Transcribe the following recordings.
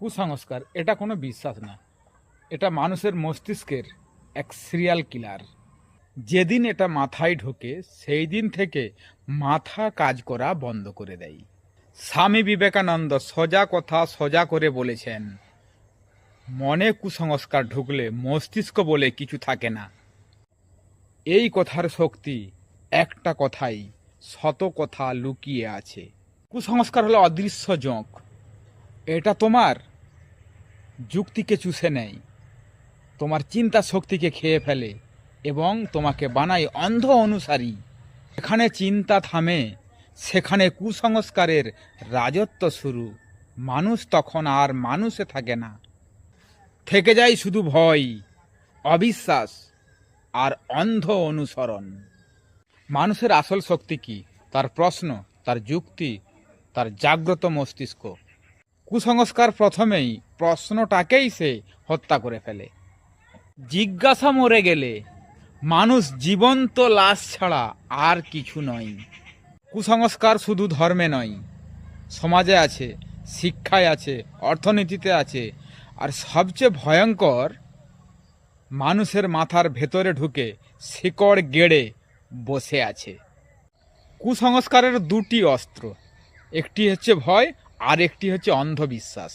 কুসংস্কার, এটা কোনো বিশ্বাস না। এটা মানুষের মস্তিষ্কের এক সিরিয়াল কিলার যেদিন এটা মাথায় ঢোকে, সেই দিন থেকে মাথা কাজ করা বন্ধ করে দেয়। স্বামী বিবেকানন্দ সোজা কথা সোজা করে বলেছেন, মনে কুসংস্কার ঢুকলে মস্তিষ্ক বলে কিছু থাকে না। এই কথার শক্তি একটা কথাই শত কথা লুকিয়ে আছে। কুসংস্কার হলো অদৃশ্য জোঁক এটা তোমার যুক্তিকে চুষে নেয়। তোমার চিন্তা শক্তিকে খেয়ে ফেলে এবং তোমাকে বানায় অন্ধ অনুসারী। এখানে চিন্তা থামে, সেখানে কুসংস্কারের রাজত্ব শুরু। মানুষ তখন আর মানুষে থাকে না। থেকে যায় শুধু ভয়, অবিশ্বাস আর অন্ধ অনুসরণ। মানুষের আসল শক্তি কি? তার প্রশ্ন, তার যুক্তি, তার জাগ্রত মস্তিষ্ক। কুসংস্কার প্রথমেই প্রশ্নটাকেই সে হত্যা করে ফেলে। জিজ্ঞাসা মরে গেলে মানুষ জীবন্ত লাশ ছাড়া আর কিছু নয়। কুসংস্কার শুধু ধর্মে নয়, সমাজে আছে, শিক্ষায় আছে, অর্থনীতিতে আছে, আর সবচেয়ে ভয়ঙ্কর মানুষের মাথার ভেতরে ঢুকে শিকড় গেড়ে বসে আছে। কুসংস্কারের দুটি অস্ত্র, একটি হচ্ছে ভয় আর একটি হচ্ছে অন্ধবিশ্বাস।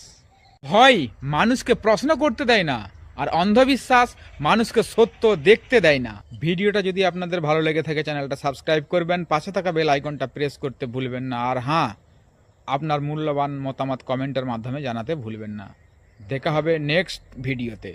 ভয় মানুষকে প্রশ্ন করতে দেয় না, আর অন্ধবিশ্বাস মানুষকে সত্য দেখতে দেয় না। ভিডিওটা যদি আপনাদের ভালো লেগে থাকে, চ্যানেলটা সাবস্ক্রাইব করবেন, পাশে থাকা বেল আইকনটা প্রেস করতে ভুলবেন না, আর হ্যাঁ আপনার মূল্যবান মতামত কমেন্টের মাধ্যমে জানাতে ভুলবেন না। দেখা হবে নেক্সট ভিডিওতে।